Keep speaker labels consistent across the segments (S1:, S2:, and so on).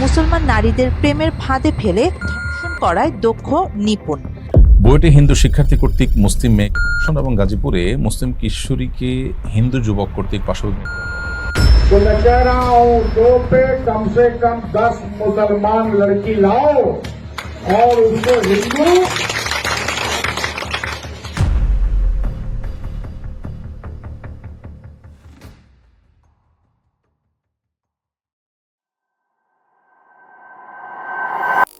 S1: মুসলমান নারীদের প্রেমের ফাঁদে ফেলে ধর্ষণ করায় দক্ষ নিপুণ
S2: বুয়েটে হিন্দু শিক্ষার্থী কর্তৃক মুসলিম মেয়ে ধর্ষণ এবং গাজীপুরে মুসলিম কিশোরীকে হিন্দু যুবক কর্তৃক পাশবিক
S3: तो मैं कह रहा हूँ दो पे कम से कम दस मुसलमान लड़की लाओ और उसको हिंदू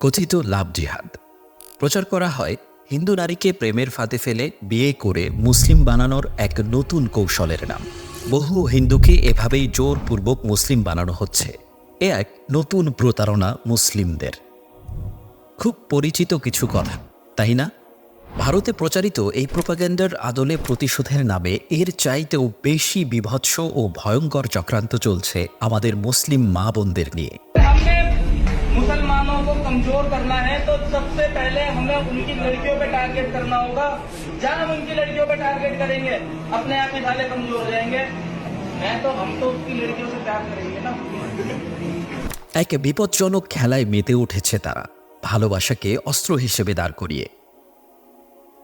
S4: কথিত লাভ জিহাদ। প্রচার করা হয়, হিন্দু নারীকে প্রেমের ফাঁদে ফেলে বিয়ে করে মুসলিম বানানোর এক নতুন কৌশলের নাম। বহু হিন্দুকে এভাবেই জোরপূর্বক মুসলিম বানানো হচ্ছে। এ এক নতুন প্রতারণা মুসলিমদের। খুব পরিচিত কিছু কথা, তাই না? ভারতে প্রচারিত এই প্রোপাগেন্ডার আদলে প্রতিশোধের নামে এর চাইতেও বেশি বিভৎস ও ভয়ঙ্কর চক্রান্ত চলছে আমাদের মুসলিম মা বোনদের নিয়ে।
S5: कमजोर करना है तो सबसे पहले हमें उनकी लड़कियों पे टारगेट करना होगा जब हम उनकी लड़कियों पे टारगेट करेंगे अपने आप में साले कमजोर हो जाएंगे मैं तो हम तो उसकी लड़कियों से प्यार करेंगे ना
S4: এক বিপজ্জনক খেলায় মেতে উঠেছে তারা ভালোবাসাকে অস্ত্র হিসেবে দাঁড় করিয়ে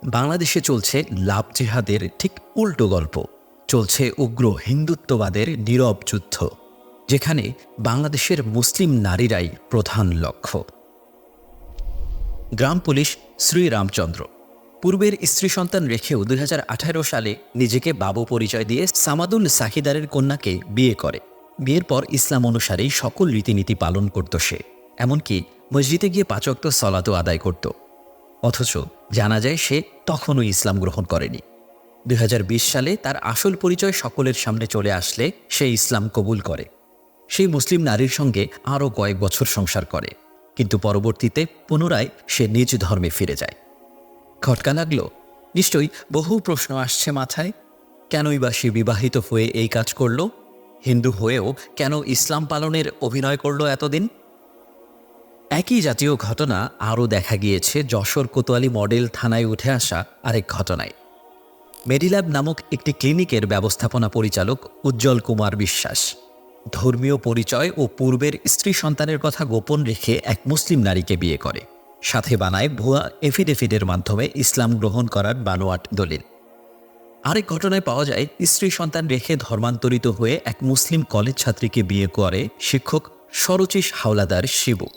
S4: বাংলাদেশে চলছে লাভ জিহাদের ঠিক উল্টো গল্প চলছে উগ্র হিন্দুত্ববাদের নীরব যুদ্ধ যেখানে বাংলাদেশের মুসলিম নারীরাই প্রধান লক্ষ্য গ্রাম পুলিশ শ্রীরামচন্দ্র। পূর্বের স্ত্রী সন্তান রেখেও দুই হাজার আঠারো সালে নিজেকে বাবু পরিচয় দিয়ে সামাদুল সাহিদারের কন্যাকে বিয়ে করে। বিয়ের পর ইসলাম অনুসারেই সকল রীতিনীতি পালন করত সে। এমনকি মসজিদে গিয়ে পাচক্ত সলাতো আদায় করত। অথচ জানা যায় সে তখনও ইসলাম গ্রহণ করেনি। দুই হাজার বিশ সালে তার আসল পরিচয় সকলের সামনে চলে আসলে সে ইসলাম কবুল করে। সেই মুসলিম নারীর সঙ্গে আরও কয়েক বছর সংসার করে। কিন্তু পরবর্তীতে পুনরায় সে নিজ ধর্মে ফিরে যায়। খটকা লাগল? নিশ্চয়ই বহু প্রশ্ন আসছে মাথায়। কেনই বা সে বিবাহিত হয়ে এই কাজ করল? হিন্দু হয়েও কেন ইসলাম পালনের অভিনয় করল এতদিন? একই জাতীয় ঘটনা আরও দেখা গিয়েছে যশোর কোতোয়ালি মডেল থানায় উঠে আসা আরেক ঘটনায়। মেডিল্যাব নামক একটি ক্লিনিকের ব্যবস্থাপনা পরিচালক উজ্জ্বল কুমার বিশ্বাস। ধর্মীয় পরিচয় ও পূর্বের স্ত্রী সন্তানের কথা গোপন রেখে এক মুসলিম নারীকে বিয়ে করে। সাথে বানায় ভুয়া এফিডেভিডের মাধ্যমে ইসলাম গ্রহণ করার বানোয়াট দলিল। আরেক ঘটনায় পাওয়া যায়, স্ত্রী সন্তান রেখে ধর্মান্তরিত হয়ে এক মুসলিম কলেজ ছাত্রীকে বিয়ে করে শিক্ষক সরচিস হাওলাদার শিবু।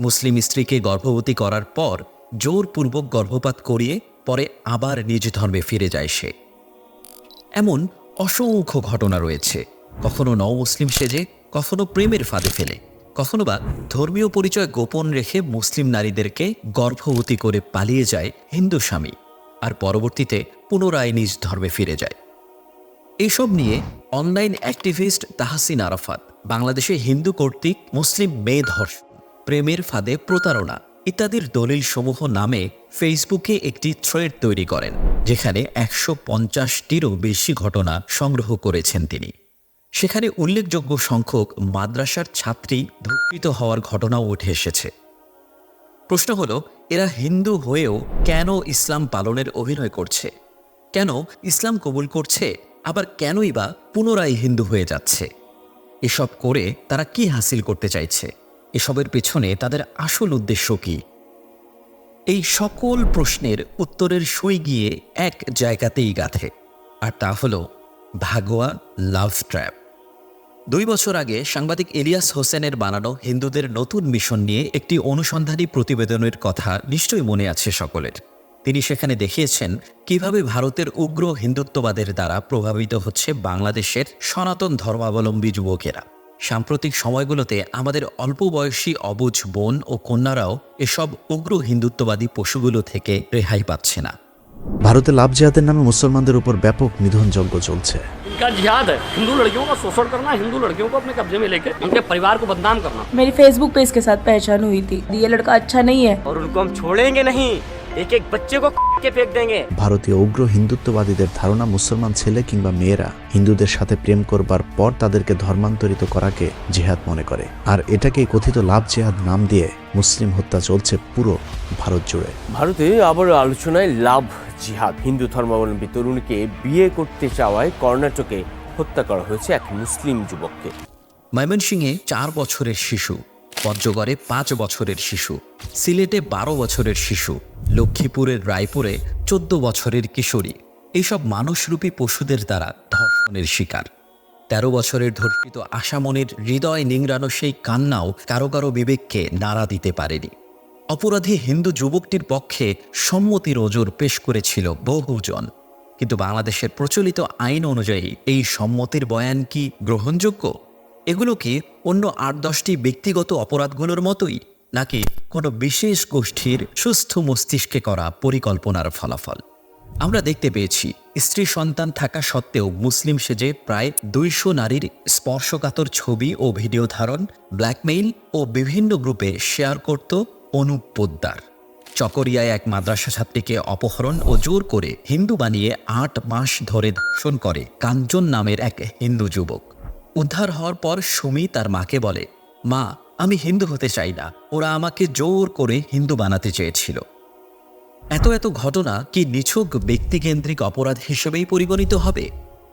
S4: মুসলিম স্ত্রীকে গর্ভবতী করার পর জোরপূর্বক গর্ভপাত করিয়ে পরে আবার নিজ ধর্মে ফিরে যায় সে। এমন অসংখ্য ঘটনা রয়েছে। কখনো নও মুসলিম সেজে, কখনো প্রেমের ফাঁদে ফেলে। কখনো বা ধর্মীয় পরিচয় গোপন রেখে মুসলিম নারীদেরকে গর্ভবতী করে পালিয়ে যায় হিন্দু স্বামী আর পরবর্তীতে পুনরায় নিজ ধর্মে ফিরে যায়। এসব নিয়ে অনলাইন অ্যাক্টিভিস্ট তাহসিন আরাফাত, বাংলাদেশে হিন্দু কর্তৃক মুসলিম মেয়ে ধর্ষণ, প্রেমের ফাঁদে প্রতারণা ইত্যাদির দলিল সমূহ নামে ফেসবুকে একটি থ্রেড তৈরি করেন, যেখানে একশো পঞ্চাশটিরও বেশি ঘটনা সংগ্রহ করেছেন তিনি। সেখানে উল্লেখযোগ্য সংখ্যক মাদ্রাসার ছাত্রী ধর্ষিত হওয়ার ঘটনাও উঠে এসেছে। প্রশ্ন হলো, এরা হিন্দু হয়েও কেন ইসলাম পালনের অভিনয় করছে? কেন ইসলাম কবুল করছে? আবার কেনই বা পুনরায় হিন্দু হয়ে যাচ্ছে? এসব করে তারা কি হাসিল করতে চাইছে? এসবের পেছনে তাদের আসল উদ্দেশ্য কি? এই সকল প্রশ্নের উত্তরের সই গিয়ে এক জায়গাতেই গাথে। আর তা হলো, ভাগোয়া লাভ ট্র্যাপ। দুই বছর আগে সাংবাদিক ইলিয়াস হোসেনের বানানো হিন্দুদের নতুন মিশন নিয়ে একটি অনুসন্ধানী প্রতিবেদনের কথা নিশ্চয়ই মনে আছে সকলের। তিনি সেখানে দেখিয়েছেন কীভাবে ভারতের উগ্র হিন্দুত্ববাদের দ্বারা প্রভাবিত হচ্ছে বাংলাদেশের সনাতন ধর্মাবলম্বী যুবকেরা। সাম্প্রতিক সময়গুলোতে আমাদের অল্প বয়সী অবুঝ বোন ও কন্যারাও এসব উগ্র হিন্দুত্ববাদী পশুগুলো থেকে রেহাই পাচ্ছে না।
S6: ভারতে লাভ জিহাদের নামে মুসলমানদের উপর ব্যাপক নিধনযজ্ঞ চলছে
S7: इनका जिहाद है हिंदू लड़कियों का शोषण करना हिंदू लड़कियों को अपने कब्जे में लेकर उनके परिवार को बदनाम करना
S8: मेरी फेसबुक पे इसके साथ पहचान हुई थी ये लड़का अच्छा नहीं है
S7: और उनको हम छोड़ेंगे नहीं एक एक बच्चे को के फेंक देंगे
S6: ভারতীয় উগ্র হিন্দুত্ববাদীদের ধারণা মুসলমান ছেলে কিংবা মেয়েরা হিন্দুদের সাথে প্রেম করবার পর তাদেরকে ধর্মান্তরিত করাকে জিহাদ মনে করে আর এটাকে কথিত লাভ জিহাদ নাম দিয়ে মুসলিম হত্যা চলছে পুরো ভারত জুড়ে
S9: ভারতে আবারও আলোচনায় লাভ জিহাদ। হিন্দু ধর্মাবলম্বী তরুণীকে বিয়ে করতে চাওয়ায় কর্ণাটকে হত্যা করা হয়েছে এক মুসলিম যুবককে।
S4: ময়মনসিংহে চার বছরের শিশু, পঞ্চগড়ে পাঁচ বছরের শিশু, সিলেটে বারো বছরের শিশু, লক্ষ্মীপুরের রায়পুরে চোদ্দ বছরের কিশোরী। এইসব মানুষরূপী পশুদের দ্বারা ধর্ষণের শিকার। তেরো বছরের ধর্ষিত আশামনির হৃদয় নিংড়ানো সেই কান্নাও কারও কারও বিবেককে নাড়া দিতে পারেনি। অপরাধী হিন্দু যুবকটির পক্ষে সম্মতির ওজোর পেশ করেছিল বহুজন। কিন্তু বাংলাদেশের প্রচলিত আইন অনুযায়ী এই সম্মতির বয়ান কি গ্রহণযোগ্য? এগুলো কি অন্য আট দশটি ব্যক্তিগত অপরাধগুলোর মতোই, নাকি কোনো বিশেষ গোষ্ঠীর সুস্থ মস্তিষ্কে করা পরিকল্পনার ফলাফল? আমরা দেখতে পেয়েছি, স্ত্রী সন্তান থাকা সত্ত্বেও মুসলিম সেজে প্রায় দুইশো নারীর স্পর্শকাতর ছবি ও ভিডিও ধারণ, ব্ল্যাকমেইল ও বিভিন্ন গ্রুপে শেয়ার করত অনুপ পোদ্দার চকরিয়ায় এক মাদ্রাসা ছাত্রীকে অপহরণ ও জোর করে হিন্দু বানিয়ে আট মাস ধরে ধর্ষণ করে কাঞ্চন নামের এক হিন্দু যুবক। উদ্ধার হওয়ার পর সুমি তার মাকে বলে, মা, আমি হিন্দু হতে চাই না। ওরা আমাকে জোর করে হিন্দু বানাতে চেয়েছিল। এত এত ঘটনা কি নিছক ব্যক্তিকেন্দ্রিক অপরাধ হিসেবেই পরিগণিত হবে?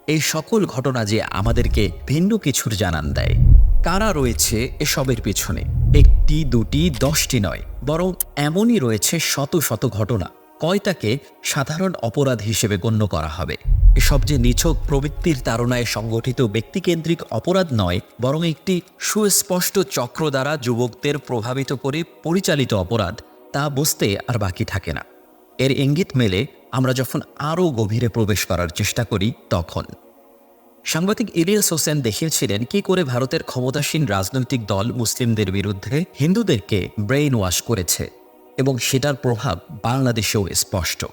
S4: এই সকল ঘটনা যে আমাদেরকে ভিন্ন কিছুর জানান দেয়। কারা রয়েছে এসবের পেছনে? একটি, দুটি, দশটি নয়, বরং এমনই রয়েছে শত শত ঘটনা। কয়টাকে সাধারণ অপরাধ হিসেবে গণ্য করা হবে? এসব যে নিছক প্রবৃত্তির তাড়নায় সংগঠিত ব্যক্তিকেন্দ্রিক অপরাধ নয়, বরং একটি সুস্পষ্ট চক্র দ্বারা যুবকদের প্রভাবিত করে পরিচালিত অপরাধ, তা বুঝতে আর বাকি থাকে না। এর ইঙ্গিত মেলে আমরা যখন আরও গভীরে প্রবেশ করার চেষ্টা করি, তখন। সাংবাদিক ইলিয়াস হোসেন দেখিয়েছিলেন কি করে ভারতের ক্ষমতাসীন রাজনৈতিক দল মুসলিমদের বিরুদ্ধে হিন্দুদেরকে ব্রেইন ওয়াশ করেছে এবং সেটার প্রভাব বাংলাদেশেও স্পষ্ট।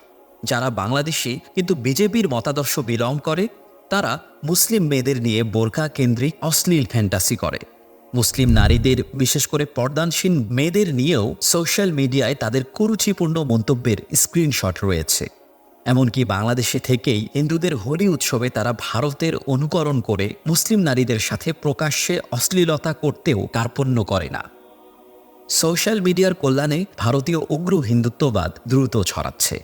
S4: যারা বাংলাদেশি কিন্তু বিজেপির মতাদর্শ বিলং করে, তারা মুসলিম মেয়েদের নিয়ে বোরকা কেন্দ্রিক অশ্লীল ফ্যান্টাসি করে। মুসলিম নারীদের, বিশেষ করে পর্দানসীন মেয়েদের নিয়েও সোশ্যাল মিডিয়ায় তাদের কুরুচিপূর্ণ মন্তব্যের স্ক্রিনশট রয়েছে। এমনকি বাংলাদেশে থেকেই হিন্দুদের হোলি উৎসবে তারা ভারতের অনুকরণ করে মুসলিম নারীদের সাথে প্রকাশ্যে অশ্লীলতা করতেও কার্পণ্য করে না সোশ্যাল মিডিয়ার কল্যাণে ভারতীয় উগ্র হিন্দুত্ববাদ দ্রুত ছড়াচ্ছে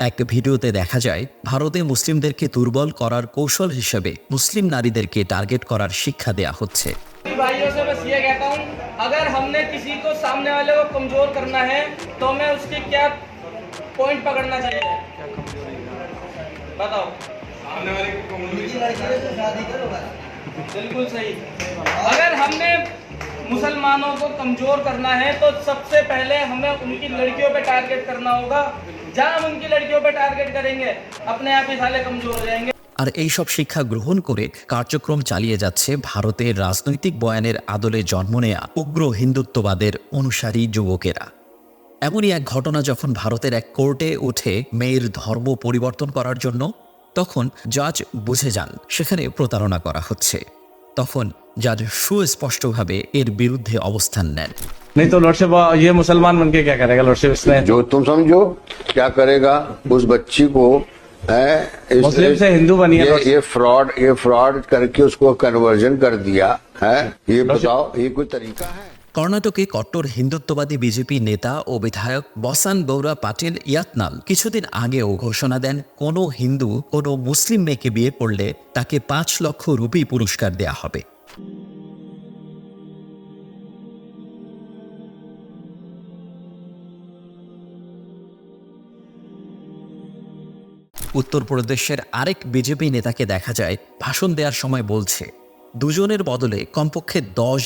S4: এক ভিডিওতে দেখা যায় ভারতে মুসলিমদেরকে দুর্বল করার কৌশল হিসেবে মুসলিম নারীদেরকে টার্গেট করার শিক্ষা দেয়া হচ্ছে
S5: भाइयों से बस ये कहता हूँ अगर हमने किसी को सामने वाले को कमजोर करना है तो हमें उसकी क्या पॉइंट पकड़ना चाहिए बताओ सामने वाले बिल्कुल सही अगर हमने मुसलमानों को कमजोर करना है तो सबसे पहले हमें उनकी लड़कियों पे टारगेट करना होगा जहाँ हम उनकी लड़कियों पे टारगेट करेंगे अपने आप ही साले कमजोर हो जाएंगे
S4: আর এইসব শিক্ষা গ্রহণ করে কার্যক্রম চালিয়ে যাচ্ছে ভারতের রাজনৈতিক বয়ানের আদলে জন্ম নেয়া উগ্র হিন্দুত্ববাদের অনুসারী যুবকেরা এমনই এক ঘটনা যখন ভারতের এক কোর্টে উঠে মেয়ের ধর্ম পরিবর্তন করার জন্য তখন জাজ বুঝে যান সেখানে প্রতারণা করা হচ্ছে তখন জাজ সুস্পষ্টভাবে এর বিরুদ্ধে অবস্থান নেন
S10: नहीं तो लॉर्डशिप ये मुसलमान बन के क्या करेगा लॉर्डशिप इसने
S11: जो तुम समझो क्या करेगा उस बच्ची को है इस-
S10: मुस्लिम से हिंदू बनी है
S11: ये, ये फ्रॉड ये फ्रॉड करके उसको कन्वर्जन कर दिया है ये बताओ ये कोई तरीका है
S4: কর্ণাটকে কট্টর হিন্দুত্ববাদী বিজেপি নেতা ও বিধায়ক বসান গৌরা পাটিল ইয়াতনাল কিছুদিন আগেও ঘোষণা দেন, কোনো হিন্দু, কোনো মুসলিম মেয়েকে বিয়ে করলে তাকে পাঁচ লক্ষ রুপি পুরস্কার দেয়া হবে। উত্তরপ্রদেশের আরেক বিজেপি নেতাকে দেখা যায়, ভাষণ দেওয়ার সময় বলছে দুজনের বদলে কমপক্ষে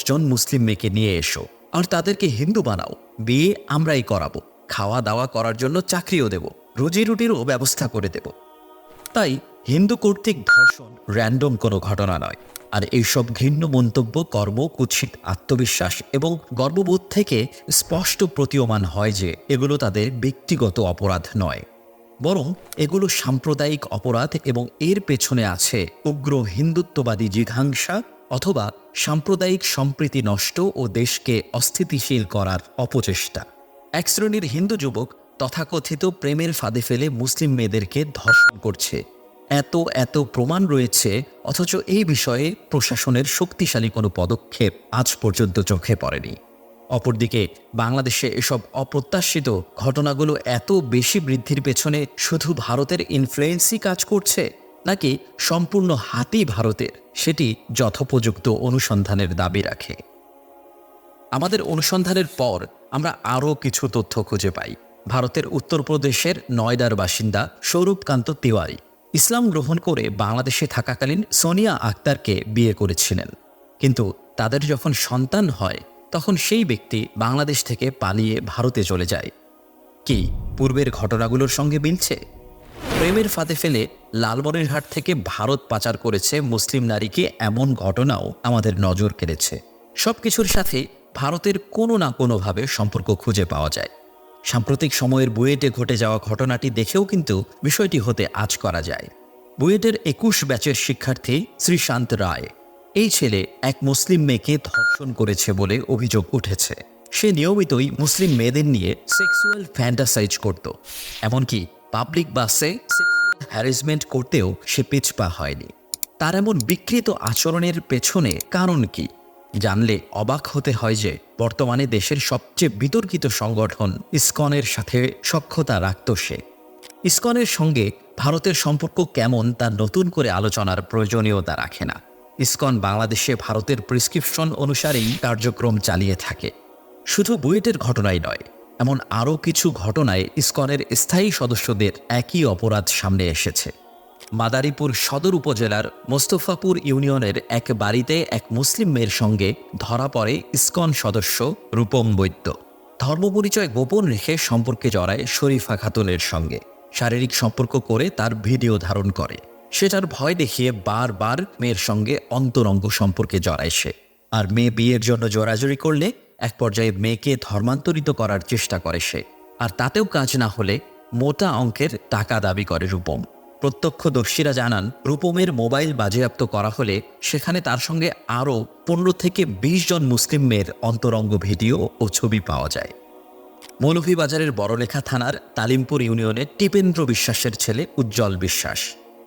S4: জন মুসলিম মেয়েকে নিয়ে এসো। আর তাদেরকে হিন্দু বানাও। বিয়ে আমরাই করাবো। খাওয়া দাওয়া করার জন্য চাকরিও দেব। রুজি রুটিরও ব্যবস্থা করে দেব। তাই হিন্দু কর্তৃক ধর্ষণ র্যান্ডম কোনো ঘটনা নয়। আর এইসব ঘৃণ্য মন্তব্য, কর্ম, কুৎসিত আত্মবিশ্বাস এবং গর্ববোধ থেকে স্পষ্ট প্রতীয়মান হয় যে এগুলো তাদের ব্যক্তিগত অপরাধ নয়। বরং এগুলো সাম্প্রদায়িক অপরাধ এবং এর পেছনে আছে উগ্র হিন্দুত্ববাদী জিঘাংসা অথবা সাম্প্রদায়িক সম্প্রীতি নষ্ট ও দেশকে অস্থিতিশীল করার অপচেষ্টা। এক শ্রেণির হিন্দু যুবক তথাকথিত প্রেমের ফাঁদে ফেলে মুসলিম মেয়েদেরকে ধর্ষণ করছে। এত এত প্রমাণ রয়েছে, অথচ এই বিষয়ে প্রশাসনের শক্তিশালী কোনো পদক্ষেপ আজ পর্যন্ত চোখে পড়েনি। অপরদিকে, বাংলাদেশে এসব অপ্রত্যাশিত ঘটনাগুলো এত বেশি বৃদ্ধির পেছনে শুধু ভারতের ইনফ্লুয়েন্সই কাজ করছে, নাকি সম্পূর্ণ হাতি ভারতের? সেটি যথোপযুক্ত অনুসন্ধানের দাবি রাখে। আমাদের অনুসন্ধানের পর আমরা আরও কিছু তথ্য খুঁজে পাই। ভারতের উত্তরপ্রদেশের নয়ডার বাসিন্দা স্বরূপকান্ত তিওয়ারি ইসলাম গ্রহণ করে বাংলাদেশে থাকাকালীন সোনিয়া আক্তারকে বিয়ে করেছিলেন। কিন্তু তাদের যখন সন্তান হয় তখন সেই ব্যক্তি বাংলাদেশ থেকে পালিয়ে ভারতে চলে যায়। কি, পূর্বের ঘটনাগুলোর সঙ্গে মিলছে? প্রেমের ফাঁদে ফেলে লালমনিরহাট থেকে ভারত পাচার করেছে মুসলিম নারীকে এমন ঘটনাও আমাদের নজর কেড়েছে। সব কিছুর সাথে ভারতের কোনো না কোনোভাবে সম্পর্ক খুঁজে পাওয়া যায়। সাম্প্রতিক সময়ের বুয়েটে ঘটে যাওয়া ঘটনাটি দেখেও কিন্তু বিষয়টি হতে আজ করা যায়। বুয়েটের একুশ ব্যাচের শিক্ষার্থী শ্রীশান্ত রায় এই ছেলে এক মুসলিম মেয়েকে ধর্ষণ করেছে বলে অভিযোগ উঠেছে। সে নিয়মিতই মুসলিম মেয়েদের নিয়ে সেক্সুয়াল ফ্যান্টাসাইজ করত। এমনকি পাবলিক বাসে হ্যারাসমেন্ট করতেও সে পিছপা হয়নি। তার এমন বিকৃত আচরণের পেছনে কারণ কি? জানলে অবাক হতে হয় যে বর্তমানে দেশের সবচেয়ে বিতর্কিত সংগঠন ইসকনের সাথে সক্ষতা রাখত সে। ইসকনের সঙ্গে ভারতের সম্পর্ক কেমন তা নতুন করে আলোচনার প্রয়োজনীয়তা রাখে না। ইসকন বাংলাদেশে ভারতের প্রেসক্রিপশন অনুসারেই কার্যক্রম চালিয়ে থাকে। শুধু বুয়েটের ঘটনাই নয়, এমন আরও কিছু ঘটনায় ইসকনের স্থায়ী সদস্যদের একই অপরাধ সামনে এসেছে। মাদারীপুর সদর উপজেলার মোস্তফাপুর ইউনিয়নের এক বাড়িতে এক মুসলিম মেয়ের সঙ্গে ধরা পড়ে ইসকন সদস্য রূপম বৈদ্য। ধর্মপরিচয় গোপন রেখে সম্পর্কে জড়ায় শরীফা খাতুনের সঙ্গে। শারীরিক সম্পর্ক করে তার ভিডিও ধারণ করে। সেটার ভয় দেখিয়ে বারবার মেয়ের সঙ্গে অন্তরঙ্গ সম্পর্কে জড়ায় সে। আর মেয়ে বিয়ের জন্য জোরাজুরি করলে এক পর্যায়ে মেয়েকে ধর্মান্তরিত করার চেষ্টা করে সে। আর তাতেও কাজ না হলে মোটা অঙ্কের টাকা দাবি করে রূপম। প্রত্যক্ষদর্শীরা জানান, রূপমের মোবাইল বাজেয়াপ্ত করা হলে সেখানে তার সঙ্গে আরও পনেরো থেকে ২০ জন মুসলিম মেয়ের অন্তরঙ্গ ভিডিও ও ছবি পাওয়া যায়। মৌলভীবাজারের বড়লেখা থানার তালিমপুর ইউনিয়নের টিপেন্দ্র বিশ্বাসের ছেলে উজ্জ্বল বিশ্বাস।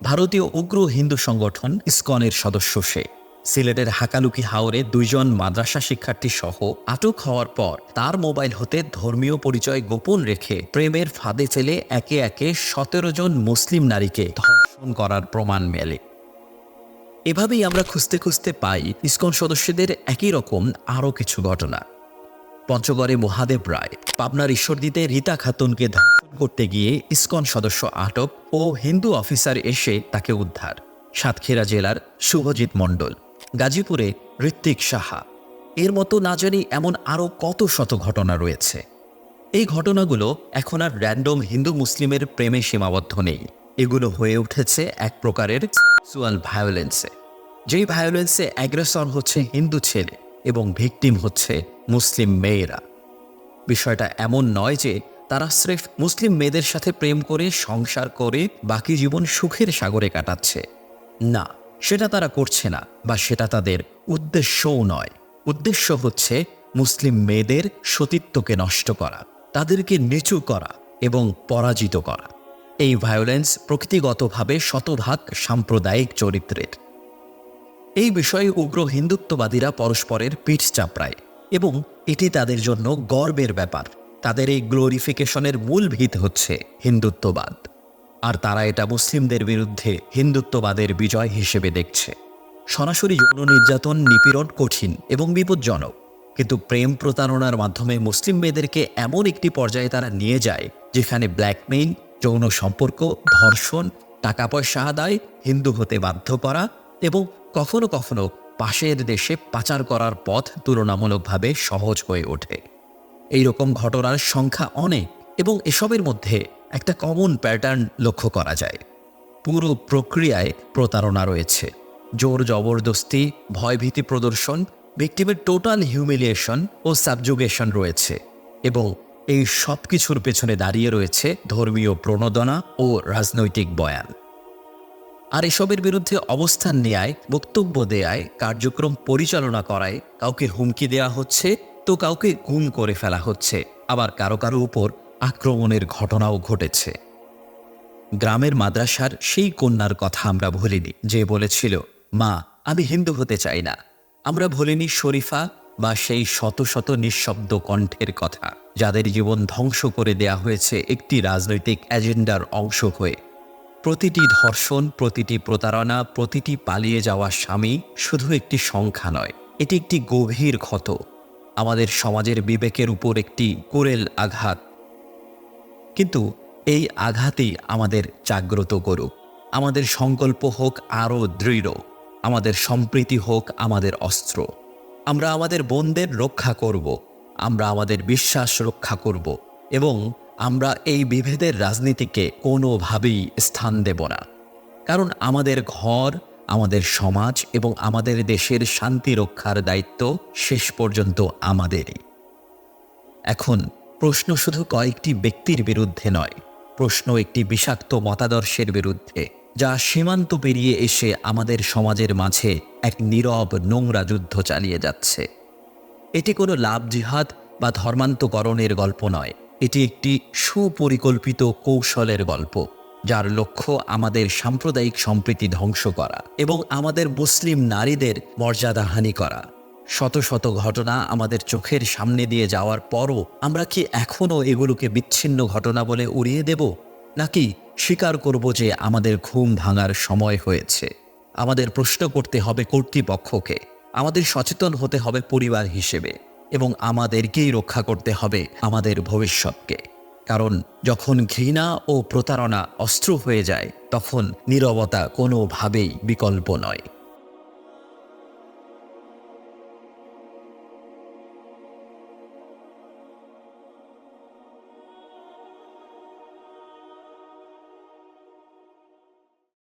S4: ভারতীয় উগ্র হিন্দু সংগঠন ইসকনের সদস্য সে। সিলেটের হাকালুকি হাওরে দুইজন মাদ্রাসা শিক্ষার্থী সহ আটক হওয়ার পর তার মোবাইল হতে ধর্মীয় পরিচয় গোপন রেখে প্রেমের ফাঁদে ফেলে একে একে সতেরো জন মুসলিম নারীকে ধর্ষণ করার প্রমাণ মেলে। এভাবেই আমরা খুঁজতে খুঁজতে পাই ইসকন সদস্যদের একই রকম আরও কিছু ঘটনা। পঞ্চগড়ে মহাদেব রায়, পাবনার ঈশ্বরদীতে রীতা খাতুনকে ধর্ষণ করতে গিয়ে ইসকন সদস্য আটক ও হিন্দু অফিসার এসে তাকে উদ্ধার। সাতক্ষীরা জেলার শুভজিৎ মণ্ডল, গাজীপুরে ঋত্বিক সাহা। এর মতো না জানি এমন আরও কত শত ঘটনা রয়েছে। এই ঘটনাগুলো এখন আর র্যান্ডম হিন্দু মুসলিমের প্রেমে সীমাবদ্ধ নেই। এগুলো হয়ে উঠেছে এক প্রকারের সেক্সুয়াল ভায়োলেন্সে যেই ভায়োলেন্সে অ্যাগ্রেসর হচ্ছে হিন্দু ছেলে এবং ভিকটিম হচ্ছে মুসলিম মেয়েরা। বিষয়টা এমন নয় যে তারা স্রেফ মুসলিম মেয়েদের সাথে প্রেম করে, সংসার করে, বাকি জীবন সুখের সাগরে কাটাচ্ছে। না, সেটা তারা করছে না বা সেটা তাদের উদ্দেশ্যও নয়। উদ্দেশ্য হচ্ছে মুসলিম মেয়েদের সতীত্বকে নষ্ট করা, তাদেরকে নিচু করা এবং পরাজিত করা। এই ভায়োলেন্স প্রকৃতিগতভাবে শতভাগ সাম্প্রদায়িক চরিত্রের। এই বিষয়ে উগ্র হিন্দুত্ববাদীরা পরস্পরের পিঠ চাপড়ায় এবং এটি তাদের জন্য গর্বের ব্যাপার। তাদের এই গ্লোরিফিকেশনের মূল ভিত হচ্ছে হিন্দুত্ববাদ। আর তারা এটা মুসলিমদের বিরুদ্ধে হিন্দুত্ববাদের বিজয় হিসেবে দেখছে। সরাসরি যৌন নির্যাতন নিপীড়ন কঠিন এবং বিপজ্জনক। কিন্তু প্রেম প্রতারণার মাধ্যমে মুসলিম মেয়েদেরকে এমন একটি পর্যায়ে তারা নিয়ে যায়, যেখানে ব্ল্যাকমেইল যৌন সম্পর্ক, ধর্ষণ, টাকা পয়সা আদায়, হিন্দু হতে বাধ্য করা এবং কখনো কখনো পাশের দেশে পাচার করার পথ তুলনামূলকভাবে সহজ হয়ে ওঠে। এই রকম ঘটনার সংখ্যা অনেক এবং এসবের মধ্যে একটা কমন প্যাটার্ন লক্ষ্য করা যায়। পুরো প্রক্রিয়ায় প্রতারণা রয়েছে। জোর জবরদস্তি, ভয়ভীতি প্রদর্শন ভিক্টিমের টোটাল হিউমিলিয়েশন ও সাবজুগেশন রয়েছে এবং এই সব কিছুর পেছনে দাঁড়িয়ে রয়েছে ধর্মীয় প্রণোদনা ও রাজনৈতিক বয়ান। আর এসবের বিরুদ্ধে অবস্থান নেয়ায়, বক্তব্য দেয়ায়, কার্যক্রম পরিচালনা করায় কাউকে হুমকি দেয়া হচ্ছে তো কাউকে গুম করে ফেলা হচ্ছে, আবার কারও কারও উপর আক্রমণের ঘটনাও ঘটেছে। গ্রামের মাদ্রাসার সেই কন্যার কথা আমরা ভুলিনি, যে বলেছিল, মা, আমি হিন্দু হতে চাই না। আমরা ভুলিনি শরীফা বা সেই শত শত নিঃশব্দ কণ্ঠের কথা, যাদের জীবন ধ্বংস করে দেয়া হয়েছে একটি রাজনৈতিক এজেন্ডার অংশ হয়ে। প্রতিটি ধর্ষণ, প্রতিটি প্রতারণা, প্রতিটি পালিয়ে যাওয়া স্বামী শুধু একটি সংখ্যা নয়, এটি একটি গভীর ক্ষত। আমাদের সমাজের বিবেকের উপর একটি কোরেল আঘাত। কিন্তু এই আঘাতই আমাদের জাগ্রত করুক। আমাদের সংকল্প হোক আরও দৃঢ়। আমাদের সম্প্রীতি হোক আমাদের অস্ত্র। আমরা আমাদের বোনদের রক্ষা করব। আমরা আমাদের বিশ্বাস রক্ষা করব। এবং আমরা এই বিভেদের রাজনীতিকে কোনোভাবেই স্থান দেব না। কারণ আমাদের ঘর আমাদের সমাজ এবং আমাদের দেশের শান্তি রক্ষার দায়িত্ব শেষ পর্যন্ত আমাদেরই। এখন প্রশ্ন শুধু কয়েকটি ব্যক্তির বিরুদ্ধে নয়, প্রশ্ন একটি বিষাক্ত মতাদর্শের বিরুদ্ধে, যা সীমান্ত পেরিয়ে এসে আমাদের সমাজের মাঝে এক নীরব নোংরা যুদ্ধ চালিয়ে যাচ্ছে। এটি কোনো লাভ জিহাদ বা ধর্মান্তকরণের গল্প নয়, এটি একটি সুপরিকল্পিত কৌশলের গল্প। যার লক্ষ্য আমাদের সাম্প্রদায়িক সম্প্রীতি ধ্বংস করা এবং আমাদের মুসলিম নারীদের মর্যাদাহানি করা। শত শত ঘটনা আমাদের চোখের সামনে দিয়ে যাওয়ার পরও আমরা কি এখনও এগুলোকে বিচ্ছিন্ন ঘটনা বলে উড়িয়ে দেব? নাকি স্বীকার করব যে আমাদের ঘুম ভাঙার সময় হয়েছে? আমাদের প্রশ্ন করতে হবে কর্তৃপক্ষকে। আমাদের সচেতন হতে হবে পরিবার হিসেবে এবং আমাদেরকেই রক্ষা করতে হবে আমাদের ভবিষ্যৎকে। কারণ যখন ঘৃণা ও প্রতারণা অস্ত্র হয়ে যায় তখন নীরবতা কোনোভাবেই বিকল্প নয়।